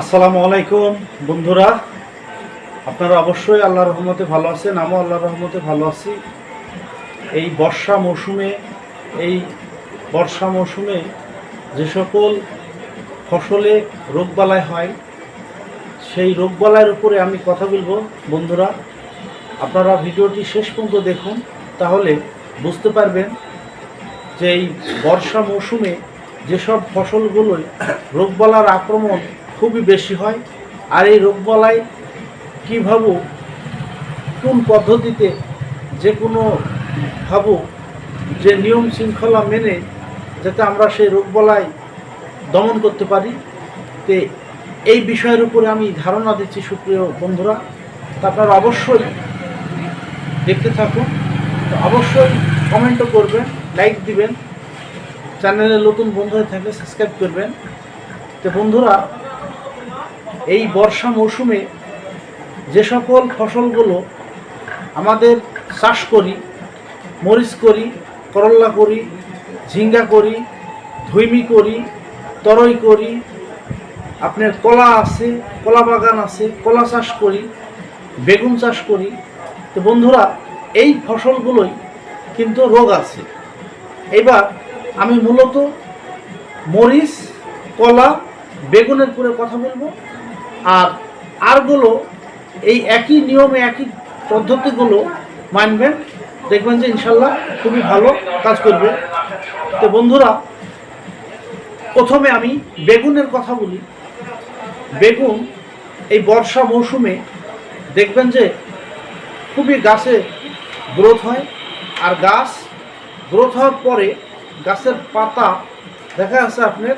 আসসালামু আলাইকুম, বন্ধুরা। আপনারা অবশ্যই আল্লাহর রহমতে ভালো আছেন, আমিও আল্লাহর রহমতে ভালো আছি। এই বর্ষা মৌসুমে, এই বর্ষা মৌসুমে যে সকল ফসলে রোগবালাই হয়, সেই রোগবালাইয়ের উপরে আমি কথা বলব, বন্ধুরা। আপনারা ভিডিওটি শেষ পর্যন্ত দেখুন, তাহলে বুঝতে পারবেন যে এই বর্ষা মৌসুমে যেসব ফসলগুলোয় রোগবালার আক্রমণ খুবই বেশি হয়। আর এই রোগবালাই কীভাবে কোন পদ্ধতিতে যে কোনো ভাবো যে নিয়ম শৃঙ্খলা মেনে যাতে আমরা সেই রোগবালাই দমন করতে পারি? তে এই বিষয়ের উপরে আমি ধারণা দিচ্ছি সুপ্রিয় বন্ধুরা। তা আপনারা অবশ্যই দেখতে থাকুন। অবশ্যই কমেন্টও করবেন, লাইক দিবেন। চ্যানেলে নতুন বন্ধু হয়ে থাকলে সাবস্ক্রাইব করবেন। তো বন্ধুরা এই বর্ষা মৌসুমে যে সকল ফসলগুলো আমাদের চাষ করি, মরিচ করি করল্লা করি, ঝিঙ্গা করি, ধুইমি করি, তরই করি, আপনার কলা আছে, কলা বাগান আছে, কলা চাষ করি, বেগুন চাষ করি, তো বন্ধুরা, এই ফসলগুলোই কিন্তু রোগ আছে। এবার আমি মূলত মরিচ, কলা, বেগুনের করে কথা বলব। আর আরগুলো এই একই নিয়মে, একই পদ্ধতিগুলো মানবেন। দেখবেন যে ইনশাল্লাহ খুবই ভালো কাজ করবে। তো বন্ধুরা, প্রথমে আমি বেগুনের কথা বলি। বেগুন এই বর্ষা মৌসুমে দেখবেন যে খুবই গাছে গ্রোথ হয় আর গাছ গ্রোথ হওয়ার পরে গাছের পাতা, দেখা যাচ্ছে আপনার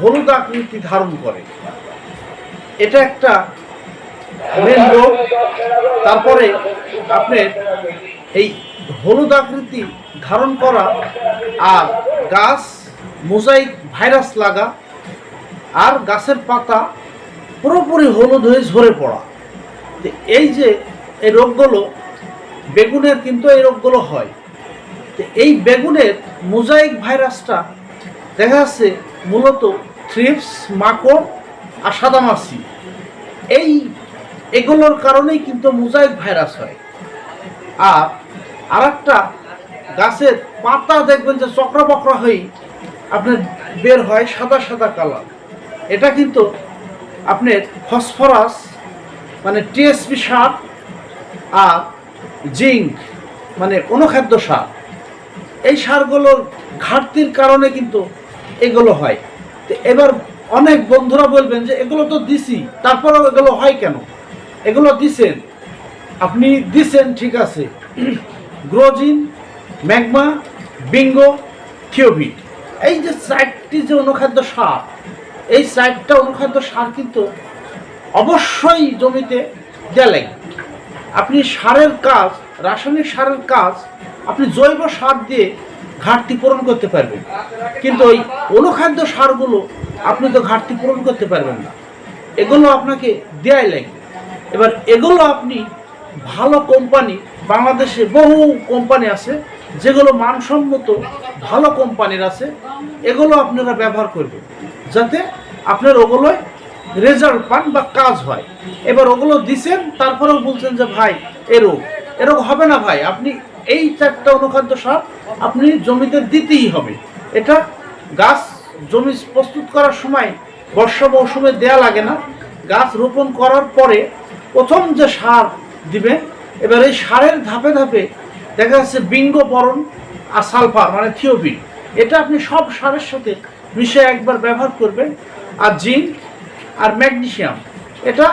হলুদ আকৃতি ধারণ করে। এটা একটা মেন রোগ তারপরে আপনার এই হলুদ আকৃতি ধারণ করা আর গাছ, মোজাইক, ভাইরাস লাগা আর গাছের পাতা পুরোপুরি হলুদ হয়ে ঝরে পড়া। এই যে এই রোগগুলো, বেগুনের কিন্তু এই রোগগুলো হয়। তো এই বেগুনের মোজাইক ভাইরাসটা দেখা যাচ্ছে মূলত থ্রিপস মাকড় আর সাদামাছি এই, এগুলোর কারণেই কিন্তু মোজাইক ভাইরাস হয়। আর আরেকটা, গাছের পাতা দেখবেন যে চক্রা বকরা হয়ে আপনার বের হয় সাদা সাদা কালার। এটা কিন্তু আপনার ফসফরাস মানে টিএসপি সার আর জিঙ্ক মানে অনুখাদ্য সার। এই সারগুলোর ঘাটতির কারণে কিন্তু এগুলো হয়। তো এবার অনেক বন্ধুরা বলবেন যে এগুলো তো দিছি, তারপরেও এগুলো হয় কেন? এগুলো দিছেন। আপনি দিছেন, ঠিক আছে। গ্রোজিন, ম্যাগমা, বিঙ্গো, থিওভিট। এই যে চারটি যে অনুখাদ্য সার, এই চারটা অনুখাদ্য সার কিন্তু অবশ্যই জমিতে লাগবে আপনি সারের কাজ, রাসায়নিক সারের কাজ, আপনি জৈব সার দিয়ে ঘাটতি পূরণ করতে পারবেন। কিন্তু ওই অনুখাদ্য সারগুলো আপনি তো ঘাটতি পূরণ করতে পারবেন না। এগুলো আপনাকে দেয়াই লাগবে এবার এগুলো আপনি ভালো কোম্পানি বাংলাদেশে বহু কোম্পানি আছে, যেগুলো মানসম্মত ভালো কোম্পানির আছে, এগুলো আপনারা ব্যবহার করবেন, যাতে আপনার ওগুলোয় রেজাল্ট পান বা কাজ হয়। এবার ওগুলো দিছেন, তারপরেও বলছেন যে, ভাই এরোগ এরোগ হবে না ভাই, আপনি এই চারটা অনুখাদ্য সার আপনি জমিতে দিতেই হবে। এটা গাছ জমি প্রস্তুত করার সময় বর্ষা মৌসুমে দেয়া লাগে না। গাছ রোপণ করার পরে প্রথম যে সার দিবেন এবার এই সারের ধাপে ধাপে দেখা যাচ্ছে বিঙ্গ পরণ আর সালফার মানে থিওবিন। এটা আপনি সব সারের সাথে মিশে একবার ব্যবহার করবেন। আর জিঙ্ক আর ম্যাগনেশিয়াম এটা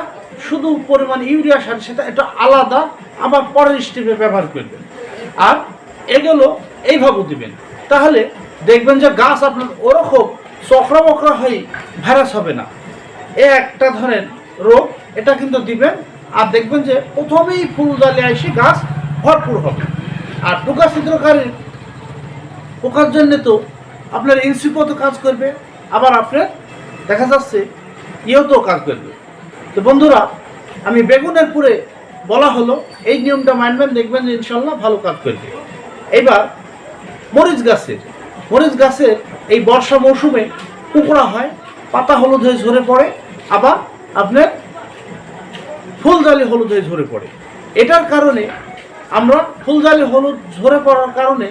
শুধু পরিমাণ ইউরিয়া সারের সাথে এটা আলাদা, আবার পরের স্টেপে ব্যবহার করবেন। আর এগুলো এইভাবে দিবেন। তাহলে দেখবেন যে গাছ আপনার ওরকম চক্রা বকরা হয়ে ভাইরাস হবে না। এ একটা ধরেন রোগ, এটা কিন্তু দিবেন। আর দেখবেন যে প্রথমেই ফুল ডালে এসে গাছ ভরপুর হবে। আর পোকা ছিদ্রকারী পোকার জন্যে তো আপনার ইনসিপো তো কাজ করবে। আবার আপনার দেখা যাচ্ছে ইয়েও তো কাজ করবে। তো বন্ধুরা, আমি বেগুনের পুরে বলা হলো, এই নিয়মটা মানবেন, দেখবেন যে ইনশাল্লাহ ভালো কাজ করবে। এবার মরিচ গাছের মরিচ গাছের এই বর্ষা মৌসুমে কুকড়া হয়, পাতা হলুদ হয়ে ঝরে পড়ে, আবার আপনার ফুলজালি হলুদ হয়ে ঝরে পড়ে। এটার কারণে আমরা ফুলজালি হলুদ ঝরে পড়ার কারণে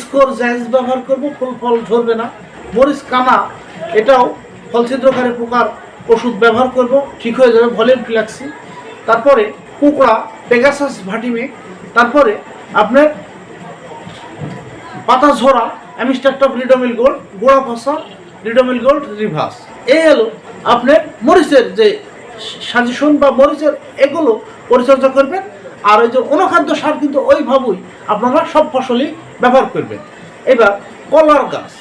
স্কোর জাইজ ব্যবহার করব, ফুল ফল ঝরবে না। মরিচ, কানা, এটাও ফল ছিদ্রকারী পোকার ওষুধ ব্যবহার করব, ঠিক হয়ে যাবে ভলিউম ফ্ল্যাক্সি তারপরে কুকড়া, পেগাসাস ভাটিমে, তারপরে আপনার পাতা ঝরা অ্যামিস্টারটপ রিডোমিল গোল্ড গোড়া ফসল রিডোমিল গোল্ড রিভার্স এই হলো আপনার মরিচের যে সাজেশন বা মরিচের এগুলো পরিচর্যা করবেন, আর ওই যে অনুখাদ্য সার কিন্তু ওইভাবেই আপনারা সব ফসলই ব্যবহার করবেন। এবার কলার গাছ।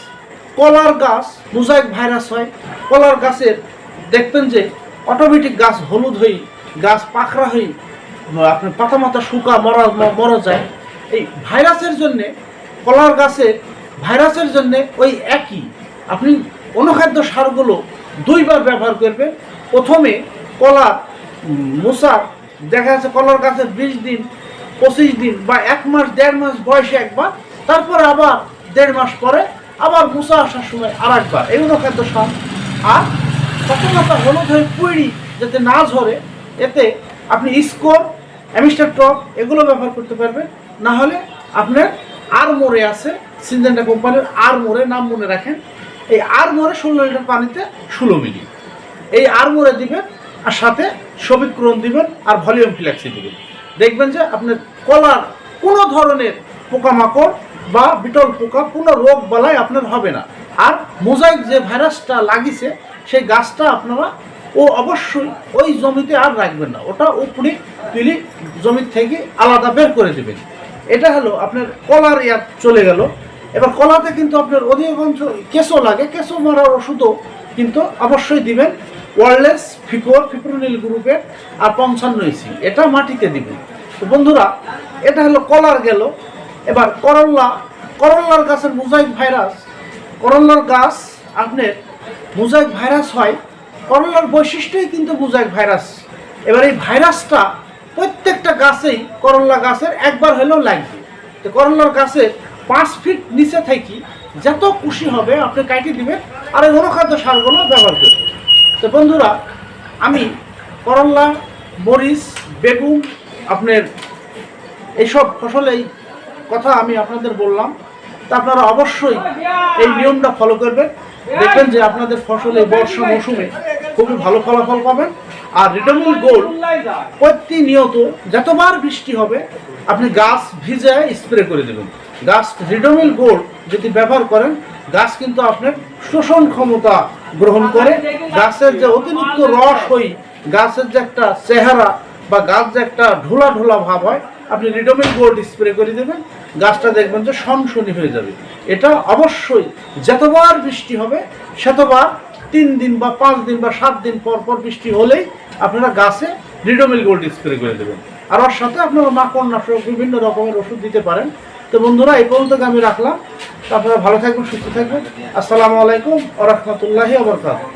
কলার গাছ মোজাইক ভাইরাস হয়। কলার গাছের দেখবেন যে অটোমেটিক গাছ হলুদ হই, গাছ পাখরা হই, আপনার পাতা মাথা শুকা মরা মরা যায়। এই ভাইরাসের জন্যে কলার গাছের ভাইরাসের জন্যে ওই একই। আপনি অনুখাদ্য সারগুলো দুইবার ব্যবহার করবেন। প্রথমে কলার উম, দেখা যাচ্ছে কলার গাছের বিশ দিন পঁচিশ দিন বা এক মাস দেড় মাস বয়সে একবার তারপর আবার দেড় মাস পরে আবার মুসা আসার সময় আর একবার এই অনুখাদ্য সার। আর প্রথমত হলুদ হয়ে পুড়ি যাতে না ঝরে এতে আপনি স্কোর অ্যামিস্টার টপ এগুলো ব্যবহার করতে পারবেন। না হলে আপনার আর মোড়ে আছে, সিনজেন্টা কোম্পানির আর মোড়ে নাম মনে রাখেন। এই আর মোড়ে ষোলো লিটার পানিতে ষোলো মিলি। এই আর মোড়ে দিবেন, আর সাথে সবিক ক্রোন দিবেন, আর ভলিউম ফ্ল্যাক্সি দিবেন। দেখবেন যে আপনার কলার কোনো ধরনের পোকামাকড় বা বিটল পোকা, কোনো রোগ বালাই আপনার হবে না। আর মোজাইক যে ভাইরাসটা লাগিছে, সেই গাছটা আপনারা ও অবশ্যই ওই জমিতে আর রাখবেন না। ওটা উপরি তুলি জমি থেকে আলাদা বের করে দেবেন। এটা হলো আপনার কলার ইয়ার চলে গেল। এবার কলাতে কিন্তু আপনার অধিকাংশ কেঁচো লাগে। কেঁচো মারার ওষুধও কিন্তু অবশ্যই দিবেন। ওয়ারলেস ফিকোর ফিপ্রোনিল গ্রুপের আর পঞ্চান্ন ইসি এটা মাটিতে দিবেন। তো বন্ধুরা, এটা হলো কলার গেল। এবার করল্লা, করল্লার গাছের মোজাইক ভাইরাস, করল্লার গাছ আপনার মোজাইক ভাইরাস হয়। করল্লার বৈশিষ্ট্যই কিন্তু মোজাইক ভাইরাস। এবার এই ভাইরাসটা প্রত্যেকটা গাছেই করল্লা গাছের একবার হলেও লাগবে তো করল্লার গাছের পাঁচ ফিট নিচে থেকে, যত খুশি হবে আপনি কাটি দিবেন, আর এই অনুখাদ্য সারগুলো ব্যবহার করবেন। তো বন্ধুরা, আমি করল্লা মরিচ, বেগুন, আপনার এইসব ফসলেই কথা আমি আপনাদের বললাম। তা আপনারা অবশ্যই এই নিয়মটা ফলো করবেন। দেখবেন যে আপনাদের ফসল বর্ষা মৌসুমে খুবই ভালো ফলাফল পাবেন। আর রিটার্নিং গোল্ড প্রতিনিয়ত যতবার বৃষ্টি হবে, আপনি গাছ ভিজে স্প্রে করে দেবেন। গাছ রিডোমিল গোল্ড যদি ব্যবহার করেন, গাছ কিন্তু আপনার শোষণ ক্ষমতা গ্রহণ করে। গাছের যে অতিরিক্ত রস হই, গাছের যে একটা চেহারা বা গাছ যে একটা ঢোলা ঢোলা ভাব হয়, আপনি রিডোমিল গোল্ড স্প্রে করে দেবেন। গাছটা দেখবেন যে সনসনি হয়ে যাবে। এটা অবশ্যই যতবার বৃষ্টি হবে, সেতবার তিন দিন বা পাঁচ দিন বা সাত দিন পর পর বৃষ্টি হলেই আপনারা গাছে রিডোমিল গোল্ড স্প্রে করে দেবেন। আর ওর সাথে আপনারা মাকড় নাশক বিভিন্ন রকমের ওষুধ দিতে পারেন। তো বন্ধুরা, এই পর্যন্ত আমি রাখলাম। আপনারা ভালো থাকবেন, সুস্থ থাকবেন। আসসালামু আলাইকুম আ আবরকাত